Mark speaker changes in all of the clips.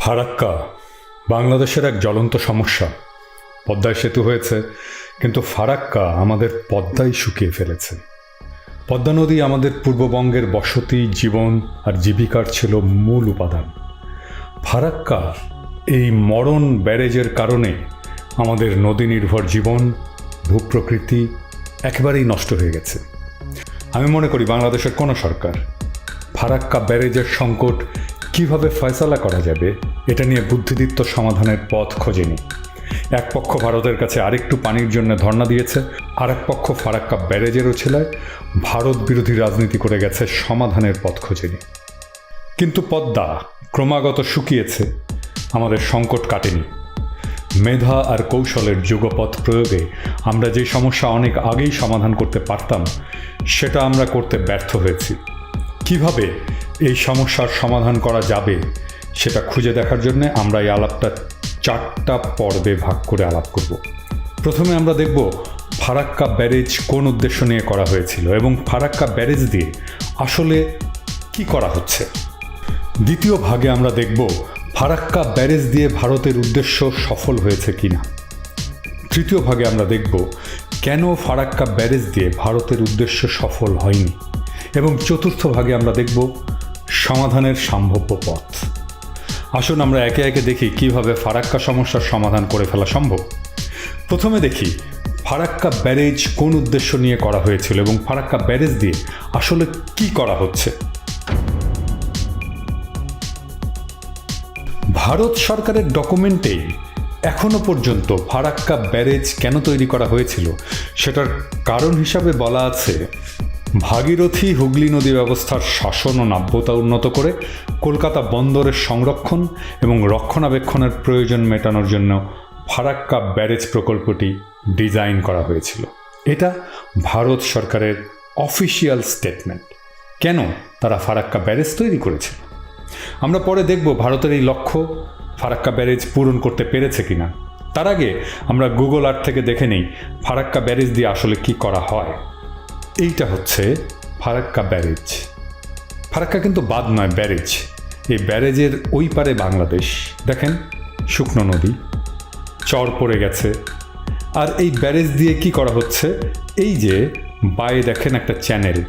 Speaker 1: ফারাক্কা বাংলাদেশের এক জ্বলন্ত সমস্যা। পদ্মায় সেতু হয়েছে, কিন্তু ফারাক্কা আমাদের পদ্মাই শুকিয়ে ফেলেছে। পদ্মা নদী আমাদের পূর্ববঙ্গের বসতি, জীবন আর জীবিকার ছিল মূল উপাদান। ফারাক্কা এই মরণ ব্যারেজের কারণে আমাদের নদী নির্ভর জীবন, ভূপ্রকৃতি একেবারেই নষ্ট হয়ে গেছে। আমি মনে করি বাংলাদেশের কোনো সরকার ফারাক্কা ব্যারেজের সংকট কীভাবে ফয়সালা করা যাবে, এটা নিয়ে বুদ্ধিদীপ্ত সমাধানের পথ খোঁজেনি। এক পক্ষ ভারতের কাছে আরেকটু পানির জন্য ধর্ণা দিয়েছে আর এক পক্ষ ফারাক্কা ব্যারেজেরও ছেলায় ভারত বিরোধী রাজনীতি করে গেছে, সমাধানের পথ খোঁজেনি। কিন্তু পদ্মা ক্রমাগত শুকিয়েছে, আমাদের সংকট কাটেনি। মেধা আর কৌশলের যুগপথ প্রয়োগে আমরা যে সমস্যা অনেক আগেই সমাধান করতে পারতাম, সেটা আমরা করতে ব্যর্থ হয়েছি। কীভাবে এই সমস্যার সমাধান করা যাবে সেটা খুঁজে দেখার জন্য আমরা এই আলাপটা চারটা পর্বে ভাগ করে আলাপ করব। প্রথমে আমরা দেখব ফারাক্কা ব্যারেজ কোন উদ্দেশ্য নিয়ে করা হয়েছিল এবং ফারাক্কা ব্যারেজ দিয়ে আসলে কি করা হচ্ছে। দ্বিতীয় ভাগে আমরা দেখব ফারাক্কা ব্যারেজ দিয়ে ভারতের উদ্দেশ্য সফল হয়েছে কিনা। তৃতীয় ভাগে আমরা দেখব কেন ফারাক্কা ব্যারেজ দিয়ে ভারতের উদ্দেশ্য সফল হয়নি। এবং চতুর্থ ভাগে আমরা দেখব সমাধানের সম্ভাব্য পথ। আসুন আমরা একে একে দেখি কীভাবে ফারাক্কা সমস্যার সমাধান করে ফেলা সম্ভব। প্রথমে দেখি, ফারাক্কা ব্যারেজ কোন উদ্দেশ্য নিয়ে করা হয়েছিল এবং ফারাক্কা ব্যারেজ দিয়ে আসলে কি করা হচ্ছে? ভারত সরকারের ডকুমেন্টেই এখনও পর্যন্ত ফারাক্কা ব্যারেজ কেন তৈরি করা হয়েছিল? সেটার কারণ হিসাবে বলা আছে ভাগীরথী হুগলি নদী ব্যবস্থার শাসন ও নাব্যতা উন্নত করে কলকাতা বন্দরের সংরক্ষণ এবং রক্ষণাবেক্ষণের প্রয়োজন মেটানোর জন্য ফারাক্কা ব্যারেজ প্রকল্পটি ডিজাইন করা হয়েছিল। এটা ভারত সরকারের অফিসিয়াল স্টেটমেন্ট। কেন তারা ফারাক্কা ব্যারেজ তৈরি করেছিল? আমরা পরে দেখব ভারতের এই লক্ষ্য ফারাক্কা ব্যারেজ পূরণ করতে পেরেছে কিনা। তার আগে আমরা গুগল আর্ট থেকে দেখে নেই ফারাক্কা ব্যারেজ দিয়ে আসলে কি করা হয়। এইটা হচ্ছে ফারাক্কা ব্যারেজ। ফারাক্কা কিন্তু বাদ নয় ব্যারেজ। এই ব্যারেজের ওই পারে বাংলাদেশ। দেখেন, শুকনো নদী, চর পড়ে গেছে। আর এই ব্যারেজ দিয়ে কি করা হচ্ছে? এই যে বায়ে দেখেন একটা চ্যানেল।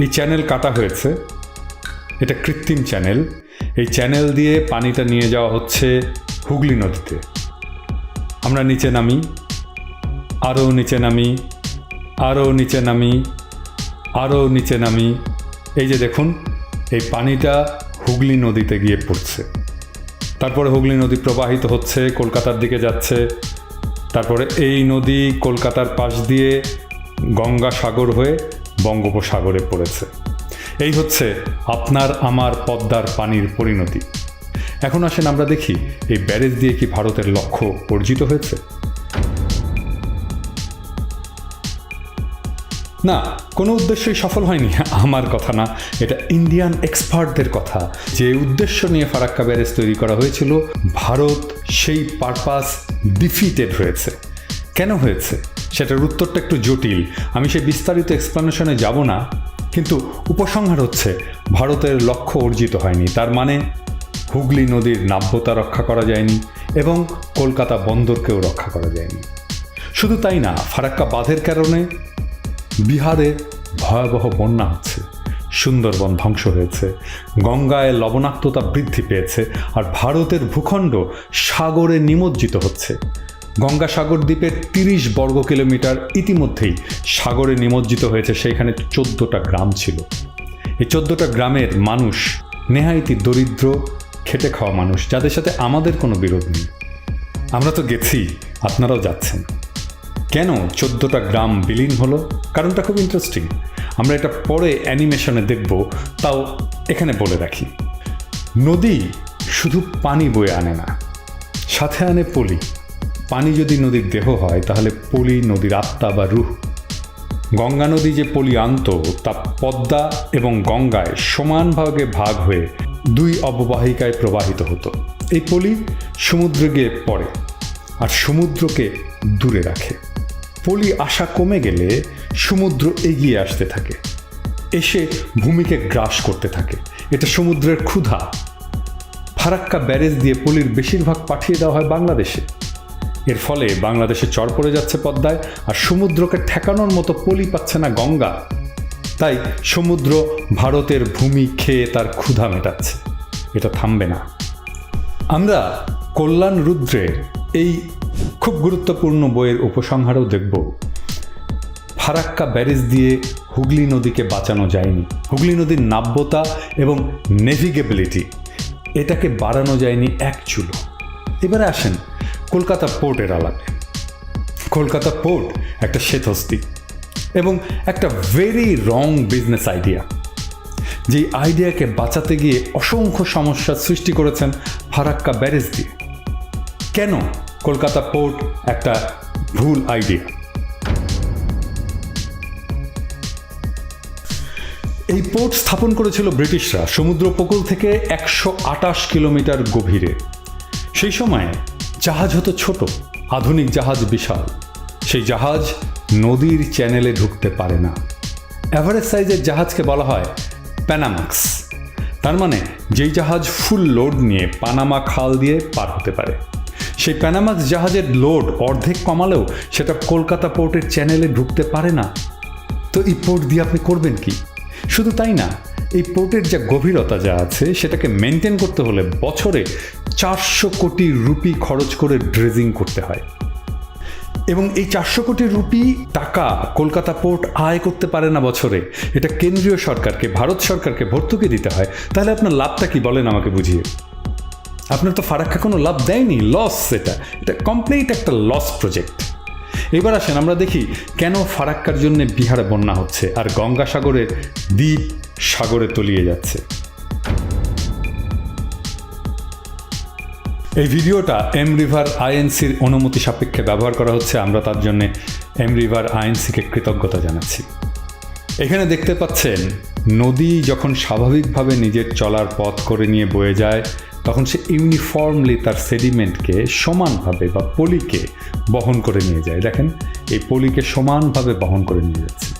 Speaker 1: এই চ্যানেল কাটা হয়েছে। এটা কৃত্রিম চ্যানেল। এই চ্যানেল দিয়ে পানিটা নিয়ে যাওয়া হচ্ছে হুগলি নদীতে। আমরা নিচে নামি, আরও নিচে নামি, আরও নিচে নামি আরও নিচে নামি। এই যে দেখুন, এই পানিটা হুগলি নদীতে গিয়ে পড়ছে। তারপরে হুগলি নদী প্রবাহিত হচ্ছে, কলকাতার দিকে যাচ্ছে। তারপরে এই নদী কলকাতার পাশ দিয়ে গঙ্গা সাগর হয়ে বঙ্গোপসাগরে পড়েছে। এই হচ্ছে আপনার আমার পদ্মার পানির পরিণতি। এখন আসেন আমরা দেখি, এই ব্যারেজ দিয়ে কি ভারতের লক্ষ্য অর্জিত হয়েছে? না, কোনো উদ্দেশ্যই সফল হয়নি, আমার কথা না। এটা ইন্ডিয়ান এক্সপার্টদের কথা। যে উদ্দেশ্য নিয়ে ফারাক্কা ব্যারেজ তৈরি করা হয়েছিল, ভারত সেই পারপাস ডিফিটেড হয়েছে। কেন হয়েছে? সেটার উত্তরটা একটু জটিল। আমি সেই বিস্তারিত এক্সপ্লানেশনে যাব না। কিন্তু উপসংহার হচ্ছে, ভারতের লক্ষ্য অর্জিত হয়নি। তার মানে হুগলি নদীর নাব্যতা রক্ষা করা যায়নি এবং কলকাতা বন্দরকেও রক্ষা করা যায়নি। শুধু তাই না, ফারাক্কা বাঁধের কারণে বিহারে ভয়াবহ বন্যা হচ্ছে। সুন্দরবন ধ্বংস হয়েছে। গঙ্গায় লবণাক্ততা বৃদ্ধি পেয়েছে আর ভারতের ভূখণ্ড সাগরে নিমজ্জিত হচ্ছে। গঙ্গাসাগর দ্বীপের তিরিশ বর্গ কিলোমিটার ইতিমধ্যেই সাগরে নিমজ্জিত হয়েছে, সেইখানে চোদ্দোটা গ্রাম ছিল। এই চোদ্দোটা গ্রামের মানুষ নেহাইতি দরিদ্র, খেটে খাওয়া মানুষ, যাদের সাথে আমাদের কোনো বিরোধ নেই। আমরা তো গেছি, আপনারাও যাচ্ছেন। কেন চোদ্দোটা গ্রাম বিলীন হলো? কারণটা খুব ইন্টারেস্টিং আমরা এটা পরে অ্যানিমেশনে দেখব, তাও এখানে বলে রাখি। নদী শুধু পানি বয়ে আনে না, সাথে আনে পলি। পানি যদি নদীর দেহ হয়, তাহলে পলি নদীর আত্মা বা রুহ। গঙ্গা নদী যে পলি আনত, তা পদ্মা এবং গঙ্গায় সমান সমানভাবে ভাগ হয়ে দুই অববাহিকায় প্রবাহিত হতো। এই পলি সমুদ্রে গিয়ে পড়ে, আর সমুদ্রকে দূরে রাখে। পলি আশা কমে গেলে সমুদ্র এগিয়ে আসতে থাকে। এসে ভূমিকে গ্রাস করতে থাকে। এটা সমুদ্রের ক্ষুধা। ফারাক্কা ব্যারেজ দিয়ে পলির বেশিরভাগ পাঠিয়ে দেওয়া হয় বাংলাদেশে। এর ফলে বাংলাদেশে চর পড়ে যাচ্ছে পদ্মায় আর সমুদ্রকে ঠেকানোর মতো পলি পাচ্ছে না গঙ্গা। তাই সমুদ্র ভারতের ভূমি খেয়ে তার ক্ষুধা মেটাচ্ছে। এটা থামবে না। আমরা কল্যাণ রুদ্রের এই খুব গুরুত্বপূর্ণ বইয়ের উপসংহারও দেখব। ফারাক্কা ব্যারেজ দিয়ে হুগলি নদীকে বাঁচানো যায়নি। হুগলি নদীর নাব্যতা এবং নেভিগেবিলিটি এটাকে বাড়ানো যায়নি এক চুলো। এবারে আসেন কলকাতা পোর্টের আলাপে। কলকাতা পোর্ট একটা শ্বেতস্তি এবং একটা ভেরি রং বিজনেস আইডিয়া যেই আইডিয়াকে বাঁচাতে গিয়ে অসংখ্য সমস্যার সৃষ্টি করেছেন ফারাক্কা ব্যারেজ দিয়ে। কেন? কলকাতা পোর্ট একটা ভুল আইডিয়া এই পোর্ট স্থাপন করেছিল ব্রিটিশরা সমুদ্র উপকূল থেকে একশো আটাশ কিলোমিটার গভীরে। সেই সময় জাহাজ হতো ছোট, আধুনিক জাহাজ বিশাল। সেই জাহাজ নদীর চ্যানেলে ঢুকতে পারে না। অ্যাভারেজ সাইজের জাহাজকে বলা হয় প্যানামাক্স। তার মানে যেই জাহাজ ফুল লোড নিয়ে পানামা খাল দিয়ে পার হতে পারে। সেই প্যানামাক্স জাহাজের লোড অর্ধেক কমালেও সেটা কলকাতা পোর্টের চ্যানেলে ঢুকতে পারে না। তো এই পোর্ট দিয়ে আপনি করবেন কি? শুধু তাই না, এই পোর্টের যা গভীরতা যা আছে, সেটাকে মেনটেন করতে হলে বছরে চারশো কোটি রুপি খরচ করে ড্রেজিং করতে হয়। এবং এই চারশো কোটি রুপি টাকা কলকাতা পোর্ট আয় করতে পারে না বছরে, এটা কেন্দ্রীয় সরকারকে, ভারত সরকারকে ভর্তুকি দিতে হয়। তাহলে আপনার লাভটা কি বলেন আমাকে বুঝিয়ে। আপনার তো ফারাক্কা কোনো লাভ দেয়নি লস এটা। এটা কমপ্লিট একটা লস প্রজেক্ট এবার আসেন, আমরা দেখি কেন ফারাক্কার জন্য বিহারে বন্যা হচ্ছে আর গঙ্গাসাগরের দ্বীপ সাগরে তলিয়ে যাচ্ছে। এই ভিডিওটা এম রিভার আইএনসির অনুমতি সাপেক্ষে ব্যবহার করা হচ্ছে, আমরা তার জন্য এম রিভার আইএনসিকে কৃতজ্ঞতা জানাচ্ছি। এখানে দেখতে পাচ্ছেন, নদী যখন স্বাভাবিকভাবে নিজের চলার পথ করে নিয়ে বয়ে যায় তখন সে ইউনিফর্মলি তার সেডিমেন্টকে সমানভাবে বা পলিকে বহন করে নিয়ে যায়। দেখেন, এই পলিকে সমানভাবে বহন করে নিয়ে যাচ্ছে।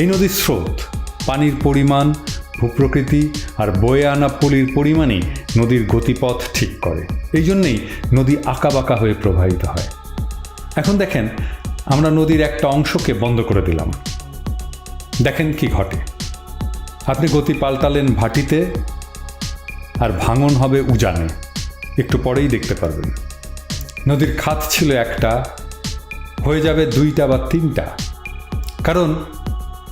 Speaker 1: এই নদীর স্রোত, পানির পরিমাণ, ভূপ্রকৃতি আর বয়ে আনা পলির পরিমাণই নদীর গতিপথ ঠিক করে। এই জন্যেই নদী আঁকাবাঁকা হয়ে প্রবাহিত হয়। এখন দেখেন, আমরা নদীর একটা অংশকে বন্ধ করে দিলাম। দেখেন কি ঘটে। আপনি গতি পাল্টালেন ভাটিতে আর ভাঙন হবে উজানে। একটু পরেই দেখতে পারবেন। নদীর খাত ছিল একটা, হয়ে যাবে দুইটা বা তিনটা। কারণ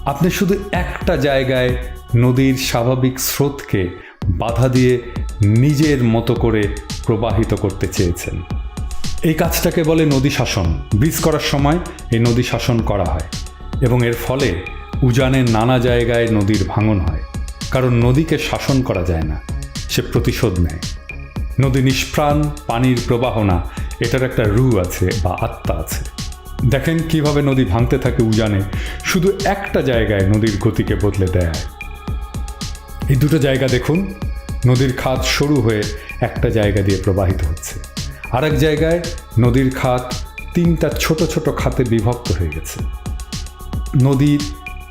Speaker 1: আপনি শুধু একটা জায়গায় নদীর স্বাভাবিক স্রোতকে বাধা দিয়ে নিজের মতো করে প্রবাহিত করতে চেয়েছেন। এই কাজটাকে বলে নদী শাসন। ব্রিজ করার সময় এই নদী শাসন করা হয় এবং এর ফলে উজানের নানা জায়গায় নদীর ভাঙন হয়। কারণ নদীকে শাসন করা যায় না। সে প্রতিশোধ নেয়। নদী নিষ্প্রাণ, পানির প্রবাহ না, এটার একটা রু আছে বা আত্মা আছে। দেখেন কীভাবে নদী ভাঙতে থাকে উজানে, শুধু একটা জায়গায় নদীর গতিকে বদলে দেয়। এই দুটো জায়গা দেখুন, নদীর খাত সরু হয়ে একটা জায়গা দিয়ে প্রবাহিত হচ্ছে। আরেক জায়গায় নদীর খাত তিনটা ছোট ছোট খাতে বিভক্ত হয়ে গেছে। নদীর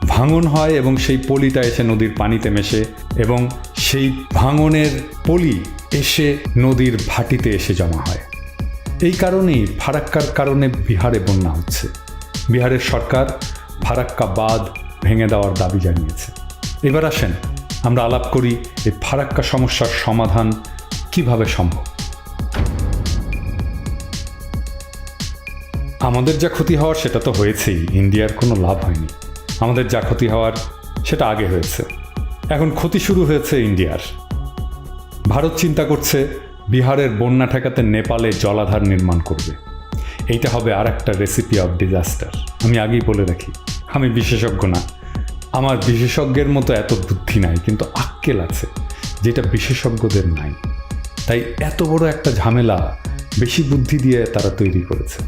Speaker 1: ভাঙন হয় এবং সেই পলিটা এসে নদীর পানিতে মেশে এবং সেই ভাঙনের পলি এসে নদীর ভাটিতে এসে জমা হয়। এই কারণেই ফারাক্কার কারণে বিহারে বন্যা হচ্ছে। বিহারের সরকার ফারাক্কা বাঁধ ভেঙে দেওয়ার দাবি জানিয়েছে। এবার আসেন আমরা আলাপ করি এই ফারাক্কা সমস্যার সমাধান কীভাবে সম্ভব? আমাদের যা ক্ষতি হওয়ার সেটা তো হয়েছেই, ইন্ডিয়ার কোনো লাভ হয়নি। আমাদের যা ক্ষতি হওয়ার, সেটা আগে হয়েছে। এখন ক্ষতি শুরু হয়েছে ইন্ডিয়ার। ভারত চিন্তা করছে বিহারের বন্যা ঠেকাতে নেপালে জলাধার নির্মাণ করবে। এইটা হবে আর একটা রেসিপি অফ ডিজাস্টার আমি আগেই বলে রাখি, আমি বিশেষজ্ঞ না। আমার বিশেষজ্ঞের মতো এত বুদ্ধি নাই, কিন্তু আক্কেল আছে, যেটা বিশেষজ্ঞদের নাই। তাই এত বড় একটা ঝামেলা বেশি বুদ্ধি দিয়ে তারা তৈরি করেছে।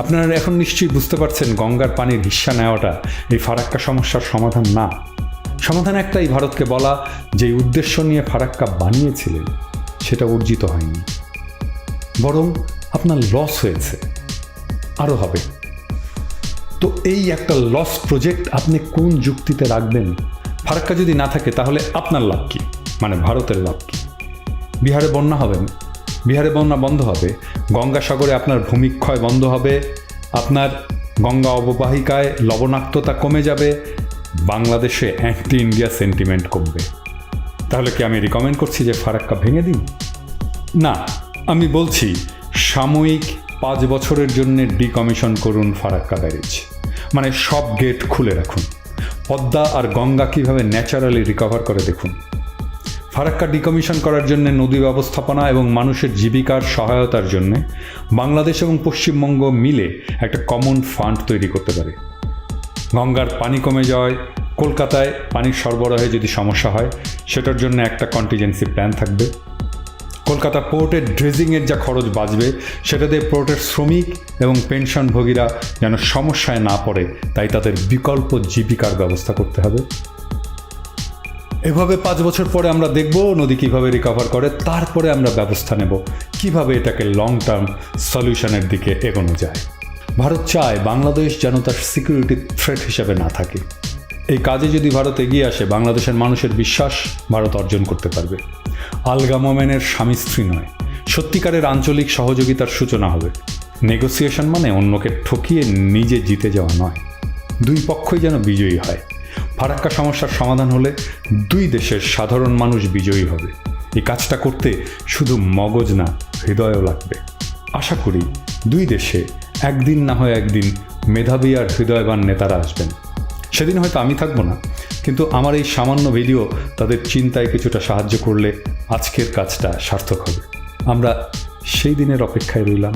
Speaker 1: আপনারা এখন নিশ্চয়ই বুঝতে পারছেন গঙ্গার পানির হিস্সা নেওয়াটা এই ফারাক্কা সমস্যার সমাধান না। সমাধান একটাই ভারতকে বলা যে উদ্দেশ্য নিয়ে ফারাক্কা বানিয়েছিলেন, সেটা অর্জিত হয়নি। বরং আপনার লস হয়েছে। আরও হবে। তো এই একটা লস প্রজেক্ট আপনি কোন যুক্তিতে রাখবেন? ফারাক্কা যদি না থাকে, তাহলে আপনার লাভ কি? মানে ভারতের লাভ কি? বিহারে বন্যা হবে। বিহারে বন্যা বন্ধ হবে, গঙ্গাসাগরে আপনার ভূমিক্ষয় বন্ধ হবে, আপনার গঙ্গা অববাহিকায় লবণাক্ততা কমে যাবে, বাংলাদেশে অ্যান্টি ইন্ডিয়া সেন্টিমেন্ট কমবে। তাহলে কি আমি রিকমেন্ড করছি যে ফারাক্কা ভেঙে দিন? না, আমি বলছি সাময়িক পাঁচ বছরের জন্য ডিকমিশন করুন ফারাক্কা ব্যারেজ। মানে সব গেট খুলে রাখুন। পদ্মা আর গঙ্গা কীভাবে ন্যাচারালি রিকভার করে দেখুন। ফারাক্কা ডিকমিশন করার জন্য নদী ব্যবস্থাপনা এবং মানুষের জীবিকার সহায়তার জন্য বাংলাদেশ এবং পশ্চিমবঙ্গ মিলে একটা কমন ফান্ড তৈরি করতে পারে। গঙ্গার পানি কমে যাওয়ায় কলকাতায় পানির সরবরাহে যদি সমস্যা হয়, সেটার জন্য একটা কন্টিজেন্সি প্ল্যান থাকবে। কলকাতা পোর্টের ড্রেজিংয়ের যা খরচ বাঁচবে, সেটা দিয়ে পোর্টের শ্রমিক এবং পেনশনভোগীরা যেন সমস্যায় না পড়ে, তাই তাদের বিকল্প জীবিকার ব্যবস্থা করতে হবে। এভাবে পাঁচ বছর পরে আমরা দেখব নদী কীভাবে রিকভার করে, তারপরে আমরা ব্যবস্থা নেব, কীভাবে এটাকে লং টার্ম সলিউশনের দিকে এগোনো যায়। ভারত চায় বাংলাদেশ যেন তার সিকিউরিটি থ্রেট হিসেবে না থাকে। এই কাজে যদি ভারত এগিয়ে আসে, বাংলাদেশের মানুষের বিশ্বাস ভারত অর্জন করতে পারবে। আলগা মোমেনের স্বামী স্ত্রী নয়, সত্যিকারের আঞ্চলিক সহযোগিতার সূচনা হবে। নেগোসিয়েশন মানে অন্যকে ঠকিয়ে নিজে জিতে যাওয়া নয়। দুই পক্ষই যেন বিজয়ী হয়। ফারাক্কা সমস্যার সমাধান হলে দুই দেশের সাধারণ মানুষ বিজয়ী হবে। এই কাজটা করতে শুধু মগজ না, হৃদয়ও লাগবে। আশা করি দুই দেশে একদিন না হয় একদিন মেধাবী আর হৃদয়বান নেতারা আসবেন। সেদিন হয়তো আমি থাকব না, কিন্তু আমার এই সামান্য ভিডিও তাদের চিন্তায় কিছুটা সাহায্য করলে আজকের কাজটা সার্থক হবে। আমরা সেই দিনের অপেক্ষায় রইলাম।